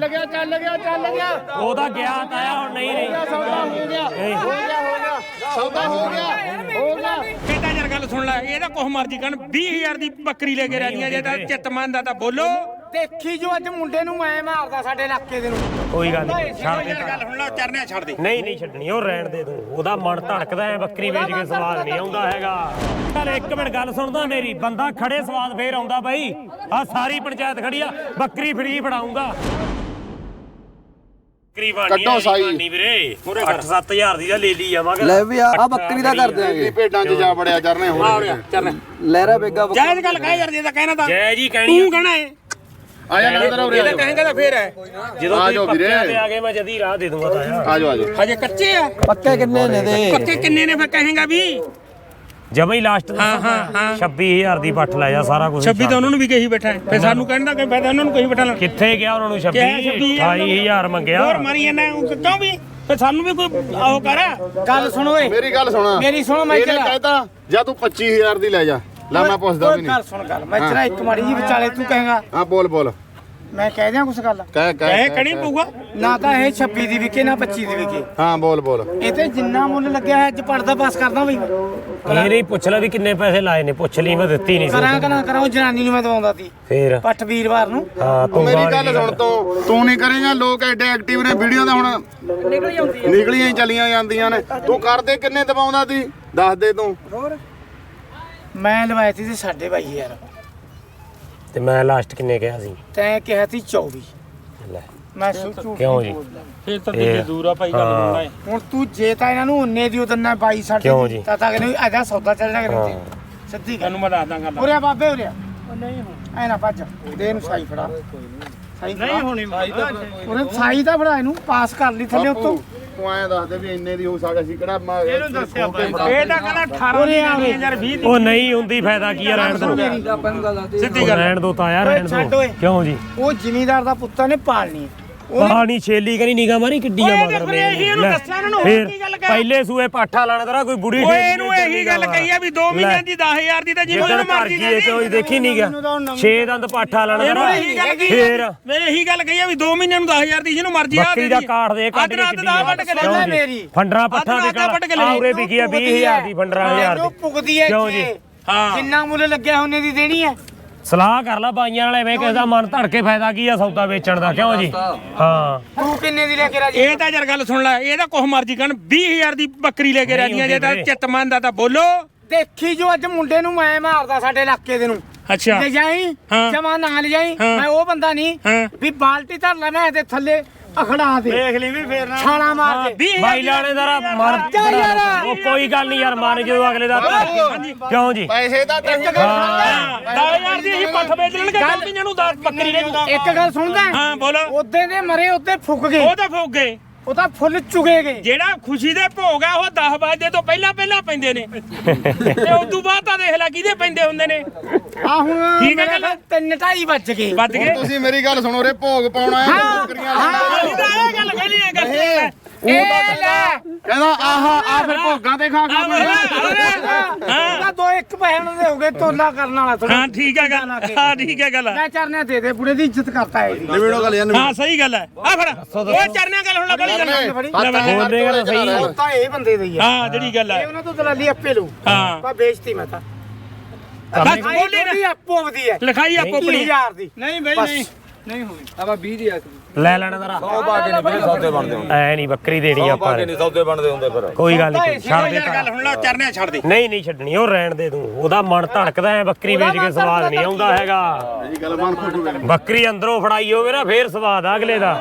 ਚੱਲ ਗਿਆ ਚੱਲ ਗਿਆ ਚੱਲ ਗਿਆ ਉਹਦਾ ਗਿਆ ਤਾਇਆ ਹੁਣ ਨਹੀਂ ਨਹੀਂ ਸੌਦਾ ਹੋ ਗਿਆ। ਹੋ ਗਿਆ ਹੋ ਗਿਆ। ਸੌਦਾ ਹੋ ਗਿਆ। ਹੋ ਗਿਆ। ਕਿਹਦਾ ਯਾਰ ਗੱਲ ਸੁਣ ਲੈ ਇਹਦਾ ਕੁਛ ਮਰਜ਼ੀ ਕਰਨ। 20000 ਦੀ ਬੱਕਰੀ ਲੈ ਕੇ ਰਾਜੀਆਂ ਜੇ ਤਾਂ ਚਿੱਤ ਮੰਨਦਾ ਤਾਂ ਬੋਲੋ। ਦੇਖੀ ਜੋ ਅੱਜ ਮੁੰਡੇ ਨੂੰ ਮੈਂ ਮਾਰਦਾ ਸਾਡੇ ਇਲਾਕੇ ਦੇ ਨੂੰ। ਕੋਈ ਗੱਲ ਨਹੀਂ ਛੱਡ ਦੇ। ਗੱਲ ਸੁਣ ਲੈ ਚਰਨਿਆ ਛੱਡ ਦੇ। ਨਹੀਂ ਨਹੀਂ ਛੱਡਣੀ ਉਹ ਰਹਿਣ ਦੇ ਤੂੰ। ਉਹਦਾ ਮਨ ਧੜਕਦਾ ਐ ਬੱਕਰੀ ਵੇਚ ਕੇ ਸਵਾਦ ਨਹੀਂ ਆਉਂਦਾ ਹੈਗਾ। ਚੱਲ ਇੱਕ ਮਿੰਟ ਗੱਲ ਸੁਣਦਾ ਮੇਰੀ ਬੰਦਾ ਖੜੇ ਸਵਾਦ ਫੇਰ ਆਉਂਦਾ ਬਾਈ। ਆ ਸਾਰੀ ਪੰਚਾਇਤ ਖੜੀ ਆ ਬੱਕਰੀ ਫਰੀ ਫੜਾਉਂਗਾ ਬੱਕਰੀ ਬਾਣੀ ਕੱਢੋ ਸਾਈ। ਬਾਣੀ ਵੀਰੇ। 8-7000 ਦੀ ਤਾਂ ਲੈ ਲਈ ਜਾਵਾਂਗੇ। ਲੈ ਵੀ ਆ ਆ ਬੱਕਰੀ ਦਾ ਕਰ ਦਿਆਂਗੇ ਭੇਡਾਂ 'ਚ ਜਾ ਬੜਿਆ ਚਰਨੇ ਆ ਹੋਰ ਚਰਨ। ਲਹਿਰਾ ਬੇਗਾ ਬੱਕਰੀ। ਜਾਇਜ਼ ਗੱਲ ਕਹਿ ਯਾਰ ਜੇ ਤਾਂ ਕਹਿਣਾ ਤਾਂ ਜੈ ਜੀ ਕਹਿਣੀ ਤੂੰ ਕਹਿਣਾ ਹੈ ਆ ਜਾ ਨੰਦਰ ਉਰੇ ਜੇ ਤਾਂ ਕਹੇਗਾ ਤਾਂ ਫੇਰ ਹੈ। ਜਦੋਂ ਆ ਤੁਸੀਂ ਜਾਓ ਵੀਰੇ। ਪੱਕਿਆਂ ਤੇ ਆ ਗਏ ਮੈਂ ਜਦੀ ਰਾਹ ਦੇ ਦੂੰਗਾ ਤਾਇਆ। ਆ ਜਾਓ ਆ ਜਾਓ। ਹਜੇ ਕੱਚੇ ਆ। ਪੱਕੇ ਕਿੰਨੇ ਨੇ ਦੇ ਪੱਕੇ ਕਿੰਨੇ ਨੇ ਫੇਰ ਕਹੇਗਾ ਵੀ? ਜਮਾ ਹੀ ਲਾਸਟ ਹਾਂ, ਹਾਂ, ਹਾਂ। 26000 ਦੀ ਪੱਠ ਲੈ ਜਾ ਸਾਰਾ ਕੁਝ 26 ਤਾਂ ਉਹਨਾਂ ਨੂੰ ਵੀ ਕਹੀ ਬੈਠਾ ਹੈ। ਫੇਰ ਸਾਨੂੰ ਕਹਿਣ ਦਾ ਕੋਈ ਫਾਇਦਾ ਉਹਨਾਂ ਨੂੰ ਕਹੀ ਬੈਠਾ ਲੈ। ਕਿੱਥੇ ਗਿਆ ਉਹਨਾਂ ਨੂੰ 26 ਕਿਹਾ 26 28000 ਮੰਗਿਆ। ਹੋਰ ਮਾਰੀ ਜਾਂਦਾ ਕਿਉਂ ਵੀ? ਫੇਰ ਸਾਨੂੰ ਵੀ ਕੋਈ ਉਹ ਕਰ। ਗੱਲ ਸੁਣ ਓਏ। ਮੇਰੀ ਗੱਲ ਸੁਣਾ। ਮੇਰੀ ਸੁਣੋ ਮੈਂ ਇਹਨੇ ਕਿਹਾ ਕਹਿਤਾ ਜਾਂ ਤੂੰ 25000 ਦੀ ਲੈ ਜਾ। ਲੈ ਮੈਂ ਪੁੱਛਦਾ ਵੀ ਓਏ ਗੱਲ ਨਹੀਂ ਸੁਣ ਗੱਲ। ਮੈਂ ਤੇਰਾ ਇੱਕ ਮਾੜੀ ਜੀ ਵਿਚਾਲੇ ਤੂੰ ਕਹੇਗਾ। ਹਾਂ ਬੋਲ ਬੋਲ। ਮੈਂ ਕਹਿ ਦਿਆਂ ਕੁਛ ਗੱਲ? ਕਹਿ ਕਹੇ ਕਹਿ ਕਣੀ ਪਊਗਾ। ਨਾ ਤਾਂ ਇਹ 26 ਦੀ ਵਿਕੇ ਨਾ 25 ਦੀ ਵਿਕੇ। ਹਾਂ ਬੋਲ ਬੋਲ। ਇਹ ਤੇ ਜਿੰਨਾ ਮੁੱਲ ਲੱਗਿਆ ਹੈ ਅੱਜ ਪੜਦਾ ਪਾਸ ਕਰਦਾ ਬਈ। ਇਹ ਨਹੀਂ ਪੁੱਛ ਲੈ ਵੀ ਕਿੰਨੇ ਪੈਸੇ ਲਾਏ ਨੇ ਪੁੱਛ ਲਈ ਮੈਂ ਦਿੱਤੀ ਨਹੀਂ ਕਰਾਂ ਸੀ। ਕਰਾਂ ਕਰਾਂ ਉਹ ਜਨਾਨੀ ਨੂੰ ਮੈਂ ਦਵਾਉਂਦਾ ਸੀ। ਫੇਰ? ਪੱਠ ਵੀਰਵਾਰ ਨੂੰ। ਹਾਂ ਤੂੰ ਮੇਰੀ ਗੱਲ ਸੁਣ ਤੂੰ। ਤੂੰ ਨਹੀਂ ਕਰੇਗਾ ਲੋਕ ਐਡੇ ਐਕਟਿਵ ਨੇ ਵੀਡੀਓ ਦਾ ਹੁਣ ਨਿਕਲੀਆਂ ਹੀ ਚਲੀਆਂ ਜਾਂਦੀਆਂ ਨੇ। ਤੂੰ ਕਰਦੇ ਕਿੰਨੇ ਦਬਾਉਂਦਾ ਤੀ ਦੱਸ ਦੇ ਤੂੰ। ਮੈਂ ਲਵਾਇਆ ਸੀ ਤੇ ਸਾਡੇ ਬਾਈ ਯਾਰ ਤੇ ਮੈਂ ਲਾਸਟ ਕਿੰਨੇ ਕਿਹਾ ਸੀ? ਤੈਂ ਕਿਹਾ ਸੀ 24 ਲੈ। ਮੈਂ ਸੋਚੂ ਕਿਉਂ ਜੀ? ਫੇਰ ਤਾਂ ਇਹ- ਦੂਰ ਆ ਭਾਈ ਗੱਲ ਹਾਂ। ਹੈ ਹੁਣ ਤੂੰ ਜੇ ਤਾਂ ਇਹਨਾਂ ਨੂੰ ਉਨੇ ਦੀ ਉਦਨਾ 22 ਸਾਡੇ ਕਿਉਂ ਜੀ? ਤਾਂ ਤਾਂ ਕਹਿੰਦੇ ਆਜਾ ਸੌਦਾ ਚੱਲ ਜਾ ਹਾਂ। ਕਰੇ ਸਿੱਧੀ ਗੱਲ। ਤੈਨੂੰ ਮੈਂ ਦੱਸਦਾ ਗੱਲ। ਉਰੇ ਆ ਬਾਬੇ ਉਰੇ ਆ। ਨਹੀਂ ਐ ਨਾ ਭੱਜ। ਦੇ ਇਹਨੂੰ ਸਾਈ ਫੜਾ। ਸਾਈ ਨਹੀਂ ਹੋਣੀ ਉਰੇ ਸਾਈ ਤਾਂ ਫੜਾ ਇਹਨੂੰ। ਪਾਸ ਕਰ ਲਈ ਥੱਲੇ ਉੱਤੋਂ। ਤੂੰ ਐਂ ਦੱਸ ਦੇ ਵੀ ਇੰਨੇ ਦੀ ਹੋ ਸਕਦਾ ਸੀ ਕਿਹੜਾ ਮੈਂ ਇਹਨੂੰ ਦੱਸਿਆ ਇਹ ਤਾਂ ਕਹਿੰਦਾ 18 ਉਰੇ ਦੀ ਆ ਵੇ। 20 ਦੀ ਉਹ ਨਹੀਂ ਹੁੰਦੀ ਫਾਇਦਾ ਕੀ ਆ ਰਹਿਣ ਦੋ ਸਿੱਧੀ ਗੱਲ ਰਹਿਣ ਦੋ ਤਾਇਆ ਰਹਿਣ ਛੱਡ ਦੋ। ਕਿਉਂ ਜੀ ਉਹ ਜ਼ਿਮੀਦਾਰ ਦਾ ਪੁੱਤਾਂ ਨੇ ਪਾਲਣੀ ਹੈ। ਪਾਣੀ ਛੇਲੀ ਕਰੀ ਨਿਗਾ ਮਾਰੀ ਕਿੱਡੀ ਆ ਮਗਰ ਫਿਰ ਇਹੀ ਇਹਨੂੰ ਦੱਸਿਆ ਇਹਨਾਂ ਨੂੰ, ਹੋਰ ਕੀ ਗੱਲ ਕਰ? ਪਹਿਲੇ ਸੂਏ ਪਾਠਾ ਲਾਣਾ ਤੇਰਾ ਕੋਈ ਬੁੜੀ ਓਏ ਇਹਨੂੰ ਇਹੀ ਗੱਲ ਕਹੀ ਆ ਵੀ 2 ਮਹੀਨਿਆਂ ਦੀ 10000 ਦੀ ਤਾਂ ਜਿਹਨੂੰ ਜਿੱਦਣ ਇਹਨੂੰ ਭਰ ਮਰਜ਼ੀ ਗਈ ਇਹ ਚੋਈ ਦੇਖੀ ਨਹੀਂ ਗਿਆ 6 ਦੰਦ ਪਾਠਾ ਲਾਣਾ ਇਹਨੂੰ ਤੇਰਾ ਇਹੀ ਗੱਲ ਕਹੀ ਫੇਰ ਮੈਂ ਇਹੀ ਗੱਲ ਕਹੀ ਆ ਵੀ 2 ਮਹੀਨਿਆਂ ਨੂੰ 10000 ਦੀ ਜਿਹਨੂੰ ਮਰਜ਼ੀ ਆ ਬੱਕਰੀ ਦਾ ਕਾਰਡ ਦੇ ਕੱਢ ਕੇ ਰਾਤ ਦਾ ਵੱਢ ਕੇ ਲੈ ਜੀ? ਮੇਰੀ। ਫੰਡਰਾ ਪੱਠਾ ਅੱਧ ਦੇ ਰਾਤ ਦਾ ਵੱਢ ਕੇ ਲੈ। ਆਉਰੇ ਵਿਕੀ ਆ 20000 ਦੀ 15000 ਇਹਨੂੰ ਦੀ ਪੁੱਗਦੀ ਹੈ ਕਿਉਂ। ਜੀ? ਹਾਂ। ਜਿੰਨਾ ਮੁੱਲ ਲੱਗਿਆ ਉਹਨੇ ਦੀ ਦੇਣੀ ਹੈ ਸਲਾਹ ਕਰ ਲੈ ਬਾਈਆਂ ਨਾਲ ਐਵੇਂ ਕਿਸੇ ਦਾ ਮਨ ਧੜ ਕੇ ਫਾਇਦਾ ਕੀ ਆ ਸੌਦਾ ਵੇਚਣ ਦਾ? ਕਿਉਂ ਜੀ? ਹਾਂ। ਤੂੰ ਕਿੰਨੇ ਦੀ ਲੈ ਕੇ ਰਾਜੀ? ਇਹ ਤਾਂ ਯਾਰ ਗੱਲ ਸੁਣ ਲੈ ਇਹਦਾ ਕੁਛ ਮਰਜ਼ੀ ਕਰਨ 20000 ਦੀ ਬੱਕਰੀ ਲੈ ਕੇ ਨਹੀਂ ਰਾਜੀਆਂ ਜੇ ਤਾਂ ਚਿੱਤ ਮੰਨਦਾ ਤਾਂ ਬੋਲੋ। ਦੇਖੀ ਜੋ ਅੱਜ ਮੁੰਡੇ ਨੂੰ ਮੈਂ ਮਾਰਦਾ ਸਾਡੇ ਇਲਾਕੇ ਦੇ ਨੂੰ। ਅੱਛਾ। ਲੈ ਜਾਈ ਹਾਂ। ਜਮਾ ਨਾ ਲੈ ਜਾਈ ਹਾਂ। ਮੈਂ ਉਹ ਬੰਦਾ ਨਹੀਂ ਹਾਂ। ਵੀ ਬਾਲਟੀ ਧਰ ਲੈ ਮੈਂ ਇਹਦੇ ਥੱਲੇ। ਅਖੜਾ ਦੇ। ਦੇਖ ਲਈ ਵੀ ਫੇਰ ਛਾਲਾ ਮਾਰ ਦੇ। 20000 ਬਾਈ ਲਾਣੇ ਦਾ ਮਰ ਚੱਲ ਯਾਰ। ਉਹ ਕੋਈ ਗੱਲ ਨਹੀਂ ਯਾਰ ਮਨ ਜਦੋਂ ਅਗਲੇ ਦਾ ਕਿਉਂ ਜੀ? ਪੈਸੇ ਦਾ ਤਾਂ ਇੱਕ ਗੱਲ ਸੁਣਦਾ 10000 ਦੀ ਅਸੀਂ ਪੱਠ ਵੇਚ ਲੈਣਗੇ ਮਹੀਨਿਆਂ ਨੂੰ ਦਸ ਬੱਕਰੀ ਲੈ ਜੂਗਾ ਇੱਕ ਗੱਲ ਸੁਣਦਾ ਹਾਂ ਬੋਲ। ਉਹਦੇ ਦੇ ਮਰੇ ਉੱਤੇ ਫੁੱਕ ਗਏ। ਉਹ ਤਾਂ ਫੋਕ ਗਏ। ਉਹ ਤਾਂ ਫੁੱਲ ਚੁਗੇ ਗਏ। ਜਿਹੜਾ ਖੁਸ਼ੀ ਦੇ ਭੋਗ ਆ ਉਹ 10 ਵਜੇ ਤੋਂ ਪਹਿਲਾਂ ਪਹਿਲਾਂ ਪੈਂਦੇ ਨੇ। ਤੇ ਉਸ ਤੋਂ ਬਾਅਦ ਤਾਂ ਦੇਖ ਲੈ ਕਿਹਦੇ ਪੈਂਦੇ ਹੁੰਦੇ ਨੇ। ਆ ਹੁਣ ਠੀਕ ਹੈ ਮੇਰੇ ਗੱਲ? ਤਿੰਨ ਢਾਈ ਵੱਜ ਗਏ। ਵੱਜ ਗਏ? ਤੁਸੀਂ ਮੇਰੀ ਗੱਲ ਸੁਣੋ ਰੇ ਭੋਗ ਪਾਉਣਾ ਹੈ ਬੱਕਰੀਆਂ ਲੈਣਾ। ਅਸੀਂ ਤਾਂ ਇਹ ਗੱਲ ਕਹਿਣੀ ਹੈ ਗੱਲ ਇਹ ਲੈ। ਕਹਿੰਦਾ ਆਹ ਆ ਫਿਰ ਭੋਗਾਂ ਤੇ ਖਾ ਖਾ ਹਾਂ। ਦੋ ਇੱਕ ਪਹਿਣ ਦੇ ਹੋ ਗਏ ਤੋਲਾ ਕਰਨ ਵਾਲਾ ਥੋੜਾ ਹਾਂ ਠੀਕ ਹੈ ਗੱਲ। ਹਾਂ ਠੀਕ ਹੈ ਗੱਲ। ਮੈਂ ਚਰਨੇ ਦੇ ਦੇ ਬੁੜੇ ਦੀ ਇੱਜ਼ਤ ਕਰਤਾ ਹੈ ਨਿਬੇੜੋ ਗੱਲ ਯਾਰ ਹਾਂ ਸਹੀ ਗੱਲ ਹੈ। ਆ ਫੜ। ਉਹ ਚਰਨਿਆਂ ਗੱਲ ਹੁਣ ਲੱਗ ਗੱਲ। ਦੇਗਾ ਤਾਂ ਸਹੀ ਉਹ ਤਾਂ ਇਹ ਬੰਦੇ ਦੀ ਆ। ਹਾਂ ਜਿਹੜੀ ਗੱਲ ਇਹ ਹੈ ਉਹਨਾਂ ਤੋਂ ਦਲਾਲੀ ਆਪੇ ਲੂ ਹਾਂ। ਪਾ ਵੇਚਤੀ ਮੈਂ ਤਾਂ। ਬਸ ਬੋਲੀ ਨਾ। ਆਪੋ ਆਪਦੀ ਹੈ। ਲਿਖਾਈ ਆਪੋ ਆਪਣੀ 20000 ਦੀ। ਨਹੀਂ ਬਈ ਨਹੀਂ। ਲੈ ਲੈਣਾ ਤੇਰਾ। ਸੌ ਪਾ ਕੇ ਨਹੀਂ ਵੀਰੇ ਸੌਦੇ ਬਣਦੇ ਹੁੰਦੇ। ਐ ਨਹੀਂ ਬੱਕਰੀ ਦੇਣੀ ਸੌ ਆਪਾਂ ਪਾ ਕੇ ਨੇ। ਨਹੀਂ ਸੌਦੇ ਬਣਦੇ ਹੁੰਦੇ ਫਿਰ। ਕੋਈ ਗੱਲ ਨਹੀਂ ਛੱਡ ਦੇ ਯਾਰ ਗੱਲ ਹੁਣ ਲਾ ਚਰਨਿਆਂ ਛੱਡ ਦੇ। ਨਹੀਂ ਨਹੀਂ ਛੱਡਣੀ ਉਹ ਰਹਿਣ ਦੇ ਤੂੰ। ਉਹਦਾ ਮਨ ਧੜਕਦਾ ਐ ਬੱਕਰੀ ਵੇਚ ਕੇ ਸਵਾਦ ਨਹੀਂ ਆਉਂਦਾ ਹੈਗਾ। ਇਹ ਗੱਲ ਮਨ ਖੁਸ਼ ਹੋ ਗਿਆ ਬੱਕਰੀ ਅੰਦਰੋਂ ਫੜਾਈ ਹੋਵੇ ਨਾ ਫੇਰ ਸਵਾਦ ਆ ਅਗਲੇ ਦਾ।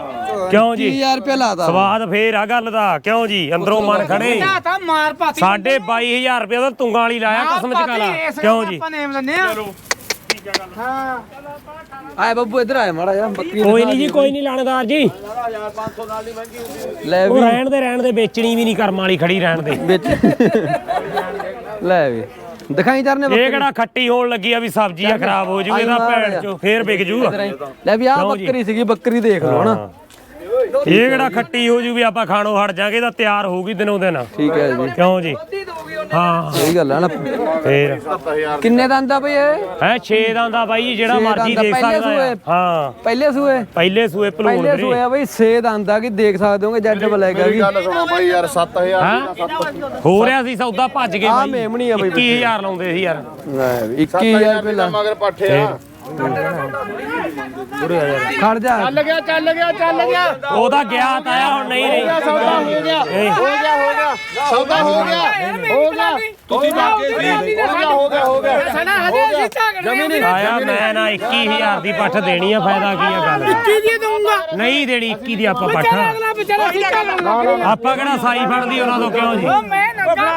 ਕਿਉਂ ਜੀ? 20000 ਰੁਪਏ ਲਾਦਾ ਸਵਾਦ ਫੇਰ ਆ ਗੱਲ ਦਾ। ਕਿਉਂ ਜੀ? ਅੰਦਰੋਂ ਮਨ ਖੜੇ। ਨਾ ਤਾਂ ਮਾਰ ਪਾਤੀ ਸਾਡੇ 22000 ਰੁਪਏ ਦਾ ਤੁੰਗਾਂ ਵਾਲੀ ਲਾਇਆ ਕਸਮ ਚ ਕਾਲਾ। ਕਿਉਂ ਜੀ? ਆਪਾਂ ਨੇਮ ਲੈਨੇ ਆ ਹਾਂ ਆਏ ਬੱਬੂ ਇੱਧਰ ਆਏ ਮਾੜਾ ਜਿਹਾ ਬੱਕਰੀ ਕੋਈ ਨਹੀਂ ਜੀ ਕੋਈ ਨਹੀਂ ਲਾਣੇਦਾਰ ਜੀ। ਲੈ ਉਹ ਵੀ। ਰਹਿਣ ਦੇ ਰਹਿਣ ਦੇ ਵੇਚਣੀ ਵੀ ਨਹੀਂ ਕਰਮ ਵਾਲੀ ਖੜੀ ਰਹਿਣ ਦੇ। ਵਿੱਚ ਲੈ ਵੀ। ਦਿਖਾਈ ਚਰਨੇ ਇਹ ਕਿਹੜਾ ਖੱਟੀ ਹੋਣ ਲੱਗੀ ਆ ਵੀ ਸਬਜ਼ੀ ਆ ਖਰਾਬ ਹੋ ਜੂ ਇਹਦਾ ਭੈਣ। ਚੋ ਫੇਰ ਵਿਕ ਜੂ। ਲੈ ਵੀ ਆ ਕਿਉਂ ਜੀ? ਬੱਕਰੀ ਸੀਗੀ ਬੱਕਰੀ ਦੇਖ ਲਓ ਨਾ ਇਹ ਕਿਹੜਾ ਖੱਟੀ ਹੋ ਜੂ ਵੀ ਆਪਾਂ ਖਾਣੋਂ ਹਟ ਜਾਾਂਗੇ ਤਾਂ ਤਿਆਰ ਹੋਊਗੀ ਦਿਨੋਂ ਦਿਨ। ਠੀਕ ਹੈ ਜੀ। ਕਿਉਂ ਜੀ? ਹਾਂ। ਸਹੀ ਗੱਲ ਹੈ ਨਾ। ਫੇਰ। ਕਿੰਨੇ ਦਾ ਆਂਦਾ ਬਈ ਇਹ? ਹੈ 6 ਦਾ ਦਾ ਬਾਈ ਜਿਹੜਾ ਛੇ ਮਰਜ਼ੀ ਦੇਖ ਪਹਿਲੇ ਸਕਦਾ ਆ। ਸੂਏ? ਹਾਂ। ਪਹਿਲੇ ਸੂਏ? ਪਹਿਲੇ ਸੂਏ ਭਲੂਣ ਪਹਿਲੇ ਵੀਰੇ। ਸੂਏ ਆ ਬਈ 6 ਦਾ ਆਂਦਾ ਕਿ ਦੇਖ ਸਕਦੇ ਹੋਗੇ ਜੱਜ ਬਲੈਕ ਮੇਰੀ ਵੀ ਗੱਲ ਸੁਣੋ ਬਾਈ ਯਾਰ 7000 ਹਾਂ? ਹੋ ਰਿਹਾ ਸੀ ਸੌਦਾ ਭੱਜ ਗਏ ਆਹ ਬਾਈ। ਮੇਮਣੀ ਆ ਬਾਈ। 21000 ਲਾਉਂਦੇ ਸੀ ਯਾਰ। 21000 ਰੁਪਏ ਲਾ ਮਗਰ ਪੱਠੇ ਆ ਖੜ ਜਾ ਚੱਲ ਗਿਆ ਚੱਲ ਗਿਆ ਚੱਲ ਗਿਆ ਉਹਦਾ ਗਿਆ। ਤਾਇਆ ਹੁਣ ਨਹੀਂ। ਨਹੀਂ ਸੌਦਾ ਹੋ ਗਿਆ। ਹੋ ਗਿਆ। ਹੋ ਗਿਆ। ਸੌਦਾ ਹੋ ਗਿਆ ਹੋ ਗਿਆ। ਤੁਸੀਂ ਬਾਕੀ ਸੀ। ਹੋ ਗਿਆ ਹੋ ਗਿਆ ਹੋ ਗਿਆ। ਸਾਡਾ ਹਜੇ ਝਗੜਨੇ ਆਇਆ ਮੈਂ ਨਾ 21000 ਦੀ ਪੱਠ ਦੇਣੀ ਆ ਫਾਇਦਾ ਕੀ ਆ ਗੱਲ ਦਾ? ਕੀ ਦੀ ਦਊਂਗਾ। ਨਹੀਂ ਦੇਣੀ 21 ਦੀ ਆਪਾਂ ਪੱਠ। ਆਪਾਂ ਕਿਹੜਾ ਸਾਈ ਫੜਦੀ ਉਹਨਾਂ ਤੋਂ ਕਿਉਂ ਜੀ? ਮੈਂ ਨੰਗਾ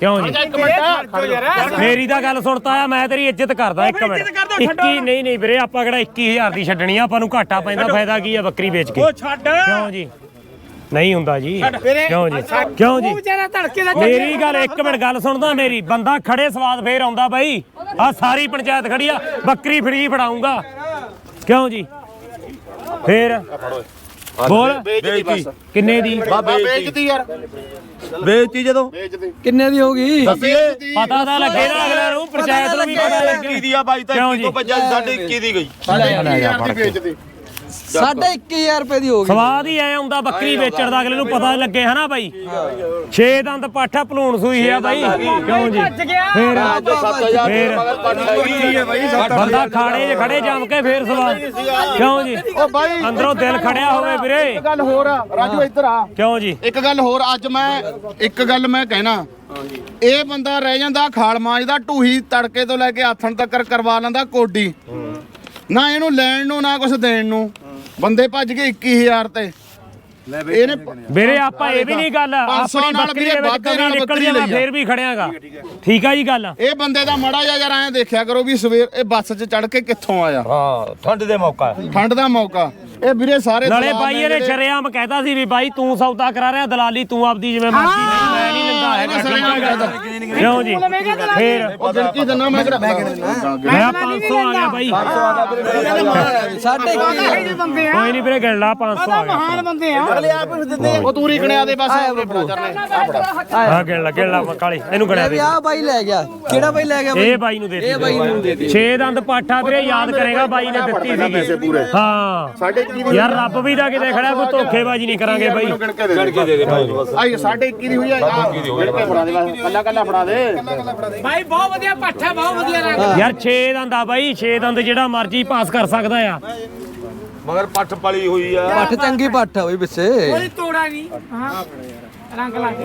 ਕਿਉਂ ਜੀ? ਇੱਕ ਮਿੰਟ। ਖੜੋ ਯਾਰ ਮੇਰੀ ਤਾਂ ਗੱਲ ਸੁਣਤਾ ਆ ਮੈਂ ਤੇਰੀ ਇੱਜ਼ਤ ਕਰਦਾ ਇੱਕ ਮਿੰਟ। 21 ਨਹੀਂ ਨਹੀਂ ਵੀਰੇ ਆਪਾਂ ਕਿਹੜਾ 21000 ਦੀ ਛੱਡਣੀ ਆ ਆਪਾਂ ਨੂੰ ਘਾਟਾ ਪੈਂਦਾ ਫਾਇਦਾ ਕੀ ਆ ਬੱਕਰੀ ਵੇਚ ਕੇ? ਉਹ ਛੱਡ। ਕਿਉਂ ਜੀ? ਨਹੀਂ ਹੁੰਦਾ ਜੀ। ਕਿਉਂ ਜੀ? ਕਿਉਂ ਜੀ? ਵਿਚਾਰਾ ਧੜਕੇ ਦਾ ਮੇਰੀ ਗੱਲ ਇੱਕ ਮਿੰਟ ਗੱਲ ਸੁਣਦਾ ਮੇਰੀ। ਬੰਦਾ ਖੜੇ ਸਵਾਦ ਫੇਰ ਆਉਂਦਾ ਬਾਈ। ਆ ਸਾਰੀ ਪੰਚਾਇਤ ਖੜੀ ਆ ਬੱਕਰੀ ਫਰੀ ਫੜਾਉਂਗਾ ਕਿਉਂ ਜੀ? ਫੇਰ? ਬੋਲ। ਕਿੰਨੇ ਦੀ? ਬਾ ਵੇਚਦੀ ਯਾਰ। ਵੇਚਤੀ ਜਦੋਂ? ਵੇਚਦੀ ਕਿੰਨੇ ਦੀ ਹੋਗੀ ਵੇਚਦੀ ਪਤਾ ਤਾਂ ਲੱਗੇ ਨਾ ਅਗਲੇ ਨੂੰ ਪੰਚਾਇਤ ਨੂੰ ਵੀ ਪਤਾ ਲੱਗੇ। 21 ਦੀ ਆ ਬਾਈ ਤਾਂ ਕਿਉਂ 21 ਜੀ? ਤੋਂ ਭੱਜਿਆ ਸੀ, ਸਾਡੇ 21 ਦੀ ਗਈ। ਸਾਡੇ 21000 ਦੀ ਵੇਚਦੀ ਸਾਢੇ 21000 ਰੁਪਏ ਦੀ ਹੋਗੀ ਸਵਾਦ ਹੀ ਐ ਆਉਂਦਾ ਬੱਕਰੀ ਵੇਚਣ ਦਾ ਅਗਲੇ ਨੂੰ ਪਤਾ ਲੱਗੇ ਹਨਾ ਬਾਈ? ਛੇ ਦੰਦ ਪਾਠਾ ਭਲੂਣ ਸੂਈ ਆ ਬਾਈ। ਕਿਉਂ ਜੀ? ਫੇਰ ਜੋ 7000 ਦੀ ਫੇਰ ਮਗਰ ਪੱਠ ਹੈਗੀ ਹੈ ਬਾਈ ਬੰਦਾ ਖਾੜੇ 'ਚ ਖੜੇ ਜੰਮ ਕੇ ਫੇਰ ਸਵਾਦ। ਕਿਉਂ ਜੀ? ਉਹ ਬਾਈ ਅੰਦਰੋਂ ਦਿਲ ਖੜਿਆ ਹੋਵੇ ਵੀਰੇ। ਗੱਲ ਹੋਰ ਆ ਰਾਜੂ ਇੱਧਰ ਆ। ਕਿਉਂ ਜੀ? ਇੱਕ ਗੱਲ ਹੋਰ ਅੱਜ ਮੈਂ ਇੱਕ ਗੱਲ ਮੈਂ ਕਹਿਣਾ। ਇਹ ਬੰਦਾ ਰਹਿ ਜਾਂਦਾ ਖਾਲ ਮਾਜ ਦਾ ਢੂਹੀ ਤੜਕੇ ਤੋਂ ਲੈ ਕੇ ਆਥਣ ਤੱਕ ਕਰਵਾ ਲੈਂਦਾ ਕੋਡੀ। ਨਾ ਇਹਨੂੰ ਲੈਣ ਨੂੰ ਨਾ ਕੁਝ ਦੇਣ ਨੂੰ। ਬੰਦੇ ਭੱਜ ਗਏ 21000 ਤੇ। ਇਹਨੇ ਵੀਰੇ ਆਪਾਂ ਇਹ ਵੀ ਨਹੀਂ ਗੱਲ 500 ਆਪਣੀ ਬੱਕਰੀ ਦੇ ਵਿੱਚ ਕਮੀ ਲਈ ਆ। ਫੇਰ ਵੀ ਖੜਿਆਗਾ ਠੀਕ ਆ ਜੀ ਗੱਲ। ਇਹ ਬੰਦੇ ਦਾ ਮੜਾ ਜਿਹਾ ਯਾਰ ਐਂ ਦੇਖਿਆ ਕਰੋ ਵੀ ਸਵੇਰ ਇਹ ਬੱਸ 'ਚ ਚੜ ਕੇ ਕਿੱਥੋਂ ਆਇਆ? ਹਾਂ ਠੰਡ ਦੇ ਮੌਕਾ। ਠੰਡ ਦਾ ਮੌਕਾ। ਇਹ ਵੀਰੇ ਸਾਰੇ ਨਾਲੇ ਬਾਈ ਇਹਨੇ ਸ਼ਰੇਆਮ ਕਹਿਤਾ ਸੀ ਵੀ ਬਾਈ ਤੂੰ ਸੌਦਾ ਕਰਾ ਰਿਹਾ ਦਲਾਲੀ ਤੂੰ ਆਪਦੀ ਜਿਵੇਂ ਮਰਜ਼ੀ ਨਹੀਂ ਮੈਂ ਨਹੀਂ ਕਿਉਂ ਜੀ ਫੇਰ। ਉਹ ਗਿਣਤੀ ਦਿੰਦਾ ਮੈਂ ਕਿਹੜਾ ਮੈਂ 500 ਆ ਗਿਆ ਬਾਈ। ਸਾਢੇ 21000 ਦੇ ਬੰਦੇ ਆ। ਕੋਈ ਨਹੀਂ ਵੀਰੇ ਗਿਣ ਲਾ 500 ਆ ਗਿਆ। ਮਹਾਨ ਬੰਦੇ ਆ। ਉਹ ਤੂਰੀ ਗਣਿਆ ਦੇ ਬਸ ਆਪਣੇ ਬਰਾਦਰ ਨੇ ਆ ਫੜਾ ਹਾਂ ਗਿਣ ਲਾ ਗਿਣ ਲਾ ਕਾਲੀ ਇਹਨੂੰ ਗਣਿਆ ਵੀ ਦੇ ਆ ਬਾਈ ਲੈ ਗਿਆ। ਕਿਹੜਾ ਬਾਈ ਲੈ ਗਿਆ ਬਾਈ? ਇਹ ਬਾਈ ਨੂੰ ਦੇ ਇਹ ਬਾਈ ਨੂੰ ਦੇ ਦੇ 6 ਦੰਦ ਪਾਠਾ ਵੀਰੇ ਯਾਦ ਕਰੇਗਾ ਬਾਈ ਨੇ ਦਿੱਤੀ ਹਾਂ। ਦੀ ਯਾਰ ਰੱਬ ਵੀ ਤਾਂ ਕਿਤੇ ਖੜਾ ਕੋਈ ਧੋਖੇਬਾਜ਼ੀ ਨਹੀਂ ਕਰਾਂਗੇ ਬਾਈ। ਗਿਣ ਕੇ ਦੇ ਦੇ। ਦੇ ਦੇ ਭਾਈ ਬਸ ਆਈ ਸਾਡੇ 21 ਦੀ ਹੋਈ ਆ। ਗਿਣ ਕੇ ਫੜਾ ਦੇ ਬਸ ਕੱਲਾ ਕੱਲਾ ਫੜਾ ਦੇ। ਭਾਈ ਬਹੁਤ ਵਧੀਆ ਪੱਠਾ ਬਹੁਤ ਵਧੀਆ ਰੰਗ। ਯਾਰ 6 ਦੰਦ ਆ ਬਾਈ 6 ਦੰਦ ਜਿਹੜਾ ਮਰਜ਼ੀ ਪਾਸ ਕਰ ਸਕਦਾ ਆ। ਮਗਰ ਪੱਠ ਪਲੀ ਹੋਈ ਆ। ਪੱਠ ਚੰਗੀ ਪੱਠ ਆ ਬਈ ਪਿੱਛੇ। ਕੋਈ ਤੋੜਾ ਨਹੀਂ। ਹਾਂ। ਰੰਗ ਲਾ ਕੇ।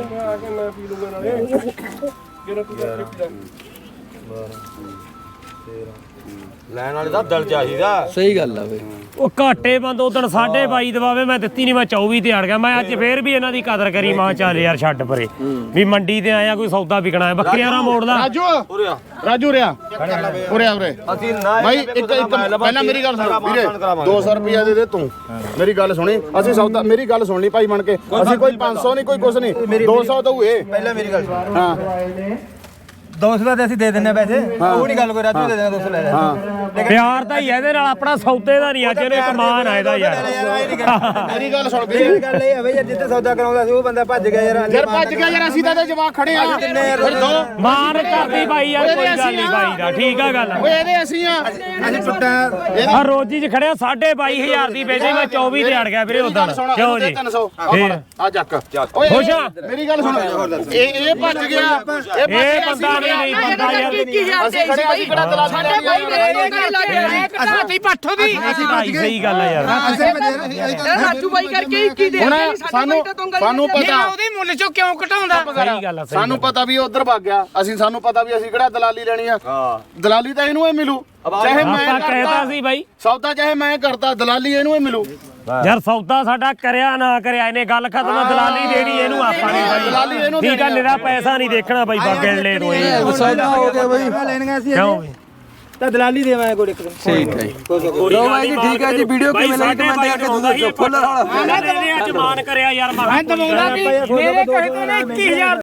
ਲੈਣ ਵਾਲੇ ਦਾ ਦਿਲ ਚਾਹੀਦਾ। ਸਹੀ ਗੱਲ ਆ ਬਈ। ਉਹ ਘਾਟੇ ਬੰਦ ਉਦਣ 22.5 ਦਵਾਵੇ ਮੈਂ ਦਿੱਤੀ ਨਹੀਂ ਮੈਂ 24 ਤੇ ਅੜ ਗਿਆ। ਮੈਂ ਅੱਜ ਫੇਰ ਵੀ ਇਹਨਾਂ ਦੀ ਕਦਰ ਕਰੀ ਮਾਂ ਚੱਲ ਯਾਰ ਛੱਡ ਪਰੇ। ਵੀ ਮੰਡੀ ਤੇ ਆਇਆ ਕੋਈ ਸੌਦਾ ਵਿਕਣਾ ਹੈ। ਬੱਕਰੀਆਂ ਨਾ ਮੋੜਦਾ ਰਾਜੂ ਉਰੇ ਆ। ਰਾਜੂ ਰਿਆ ਉਰੇ ਆ ਉਰੇ। ਅਸੀਂ ਨਾ ਭਾਈ ਇੱਕ ਇੱਕ ਪਹਿਲਾਂ ਮੇਰੀ ਗੱਲ ਸੁਣ ਵੀਰੇ 200 ਰੁਪਿਆ ਦੇ ਦੇ ਤੂੰ। ਮੇਰੀ ਗੱਲ ਸੁਣੀ। ਅਸੀਂ ਸੌਦਾ ਮੇਰੀ ਗੱਲ ਸੁਣ ਲਈ ਭਾਈ ਬਣ ਕੇ। ਅਸੀਂ ਕੋਈ 500 ਨਹੀਂ ਕੋਈ ਕੁਛ ਨਹੀਂ। 200 ਦਊ ਇਹ। ਪਹਿਲਾਂ ਮੇਰੀ ਗੱਲ ਸੁਣ। ਹਾਂ। 200 ਦਾ ਤੇ ਅਸੀਂ ਦੇ ਦਿੰਨੇ ਆ ਪੈਸੇ। ਉਹ ਨਹੀਂ ਗੱਲ ਕੋਈ ਰਾਜੂ ਦੇ ਦੇਣਾ 200 ਲੈ ਲੈ। ਹਾਂ। ਪਿਆਰ ਤਾਂ ਹੀ ਆ ਇਹਦੇ ਨਾਲ ਆਪਣਾ ਸੌਦੇ ਦਾ ਨਹੀਂ ਅੱਜ ਇਹਨੂੰ ਇੱਕ ਮਾਨ ਆ ਇਹਦਾ ਯਾਰ। ਮੇਰੀ ਗੱਲ ਸੁਣ ਵੀਰੇ। ਗੱਲ ਇਹ ਹੈ ਬਈ ਜਿੱਥੇ ਸੌਦਾ ਕਰਾਉਂਦਾ ਸੀ ਉਹ ਬੰਦਾ ਭੱਜ ਗਿਆ ਯਾਰ ਯਾਰ ਭੱਜ ਗਿਆ ਯਾਰ ਅਸੀਂ ਤਾਂ ਇਹਦੇ ਜਵਾਕ ਖੜੇ ਆ। ਫਿਰ ਦੋ। ਮਾਨ ਕਰਦੀ ਬਾਈ ਯਾਰ ਕੋਈ ਗੱਲ ਨਹੀਂ ਬਾਈ ਦਾ ਠੀਕ ਆ ਗੱਲ। ਓਏ ਇਹਦੇ ਅਸੀਂ ਆ। ਅਸੀਂ ਟੁੱਟਾ ਆ ਰੋਜੀ ਚ ਖੜਿਆ 22500 ਦੀ ਵੇਚੇ ਮੈਂ 24 ਤੇ ਅੜ ਗਿਆ ਵੀਰੇ ਉਦੋਂ ਕਿਉਂ ਜੀ? 300 ਫੇਰ। ਆ ਚੱਕ। ਓਏ ਆ? ਮੇਰੀ ਗੱਲ ਸੁਣ। ਇਹ ਇਹ ਭੱਜ ਗਿਆ। ਇਹ ਭੱਜ ਇਹ ਗਿਆ, ਬੰਦਾ ਅਸੀਂ ਨਹੀਂ ਨਹੀਂ ਬੰਦਾ ਯਾਰ ਅਸੀਂ ਖੜੇ ਆ, ਅਸੀਂ ਕਿਹੜਾ ਦਲਾਲੀ ਲੈਣੀ ਆ। ਸਾਡੀ ਪੱਠੋ ਦੀ। ਅਸੀਂ ਭਾਈ ਸਹੀ ਗੱਲ ਆ ਯਾਰ। ਰਾਜੂ ਬਾਈ ਕਰਕੇ ਹੀ ਕੀ ਦੇ ਹੁਣ ਸਾਨੂੰ ਪਤਾ ਉਹਦੇ ਮੁੱਲ ਚੋਂ ਕਿਉਂ ਘਟਾਉਂਦਾ? ਸਹੀ ਗੱਲ ਆ ਸਹੀ ਸਾਨੂੰ ਪਤਾ ਵੀ ਉਧਰ ਭੱਗ ਗਿਆ। ਅਸੀਂ ਸਾਨੂੰ ਪਤਾ ਵੀ ਅਸੀਂ ਕਿਹੜਾ ਦਲਾਲੀ ਲੈਣੀ ਆ। ਦਲਾਲੀ ਤਾਂ ਇਹਨੂੰ ਹੀ ਮਿਲੂ। ਚਾਹੇ ਮੈਂ ਕਰਤਾ ਸੀ ਬਾਈ। ਸੌਦਾ ਚਾਹੇ ਮੈਂ ਕਰਤਾ ਦਲਾਲੀ ਇਹਨੂੰ ਹੀ ਮਿਲੂ। ਯਾਰ ਸੌਦਾ ਸਾਡਾ ਕਰਿਆ ਨਾ ਕਰਿਆ ਇਹਨੇ ਗੱਲ ਖਤਮ ਆ, ਦਲਾਲੀ ਦੇਣੀ ਇਹਨੂੰ ਆਪਾਂ ਨੇ ਦਲਾਲੀ ਬਾਈ। ਇਹਨੂੰ ਠੀਕ ਆ ਦੇਣੀ ਆ। ਨਿਰਾ ਪੈਸਾ ਨਹੀਂ ਦੇਖਣਾ ਬਾਈ ਬਾਗਣ ਲੈ ਇਹ ਸੌਦਾ ਹੋ ਗਿਆ ਬਈ। ਲੈਣੀਆਂ ਸੀ ਕਿਉਂ ਬਈ? ਤਾਂ ਦਲਾਲੀ ਦੇਵਾਂਗੇ ਕੋਈ ਇੱਕ ਦਿਨ ਠੀਕ ਹੈ ਲਓ ਬਾਈ ਜੀ, ਠੀਕ ਹੈ ਜੀ, ਵੀਡੀਓ ਬਾਈ ਕਿਵੇਂ ਲੱਗੀ ਕਮੈਂਟ ਕਰਕੇ ਬਾਈ ਦੱਸੋ। ਫੁੱਲ ਵਾਲਾ। ਇਹਨਾਂ ਅੱਜ ਮਾਨ ਕਰਿਆ ਯਾਰ ਮੈਂ ਦਵਾਉਂਦਾ ਨਹੀਂ ਮੇਰੇ ਕਹੇ ਤੋਂ ਨੇ 21000